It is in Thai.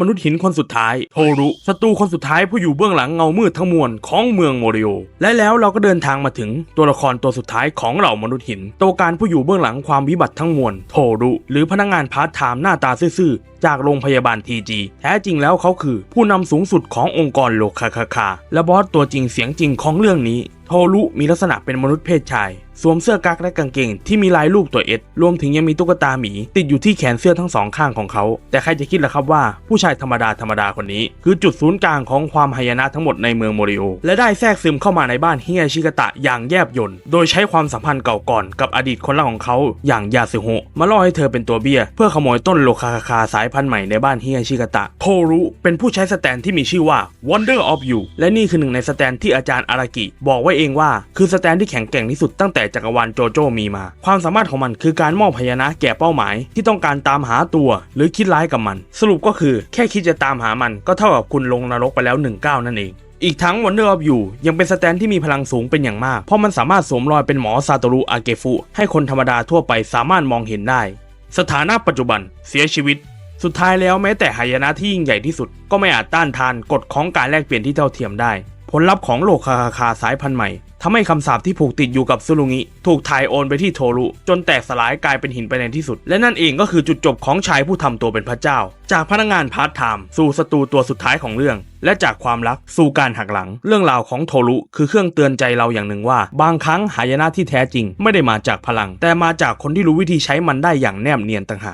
มนุษย์หินคนสุดท้ายโทรุศัตรูคนสุดท้ายผู้อยู่เบื้องหลังเงามืดทั้งมวลของเมืองโมริโอและแล้วเราก็เดินทางมาถึงตัวละครตัวสุดท้ายของเหล่ามนุษย์หิน ตัวการผู้อยู่เบื้องหลังความวิบัติทั้งมวลโทรุหรือพนักงานพาร์ทไทม์หน้าตาซื่อๆจากโรงพยาบาลทีจีแท้จริงแล้วเขาคือผู้นำสูงสุดขององค์กรโลคาคาคาและบอสตัวจริงเสียงจริงของเรื่องนี้ โทรุมีลักษณะเป็นมนุษย์เพศชายสวมเสื้อกั๊กและกางเกงที่มีลายรูปตัวเอสรวมถึงยังมีตุ๊กตาหมี ติดอยู่ที่แขนเสื้อทั้งสองข้างของเขา แต่ใครจะคิดล่ะครับว่าผู้ชายธรรมดาธรรมดาคนนี้ คือจุดศูนย์กลางของความหายนะทั้งหมดในเมืองโมริโอ และได้แทรกซึมเข้ามาในบ้านฮิยชิกะตะอย่างแยบยลโดยใช้ความสัมพันธ์เก่าก่อนกับอดีตคนรักของเขาอย่างยาสึโฮะมาล่อให้เธอเป็นตัวเบี้ย เพื่อขโมยต้นโลคาคาคาสายพันธุ์ใหม่ในบ้านฮิยชิกะตะโทรุเป็นผู้ใช้สแตนที่มีชื่อว่า Wonder of You และนี่คือหนึ่งในสแตนที่อาจารย์อารากิ บอกไว้เองว่า คือสแตนที่แข็งแกร่งที่สุดตั้งแต่จักรวาลโจโจมีมา ความสามารถของมันคือการมอบพยานะแก่เป้าหมาย ที่ต้องการตามหาตัว หรือคิดร้ายกับมัน สรุปก็คือแค่คิดจะตามหามันก็เท่ากับคุณลงนรกไปแล้ว1ก้าวนั่นเองอีกทั้ง Wonder of You ยังเป็นสแตนที่มีพลังสูงเป็นอย่างมาก เพราะมันสามารถสวมรอยเป็นหมอซาโตรุอาเกฟุให้คนธรรมดาทั่วไปสามารถมองเห็นได้ สถานะปัจจุบัน เสียชีวิต สุดท้ายแล้วแม้แต่หายนะที่ยิ่งใหญ่ที่สุด ก็ไม่อาจต้านทานกฎของการแลกเปลี่ยนที่เท่าเทียมได้ ผลลัพธ์ของโลคาคาคาสายพันธุ์ใหม่ ทำให้คำสาปที่ผูกติดอยู่กับซุรุงิถูกถ่ายโอนไปที่โทรุจนแตกสลายกลายเป็นหินไปในที่สุด และนั่นเองก็คือจุดจบของชายผู้ทำตัวเป็นพระเจ้า จากพนักงานพาร์ทไทม์สู่ศัตรูตัวสุดท้ายของเรื่อง และจากความรักสู่การหักหลัง เรื่องราวของโทรุคือเครื่องเตือนใจเราอย่างหนึ่งว่า บางครั้งหายนะที่แท้จริง ไม่ได้มาจากพลัง แต่มาจากคนที่รู้วิธีใช้มันได้อย่างแนบเนียนต่างหาก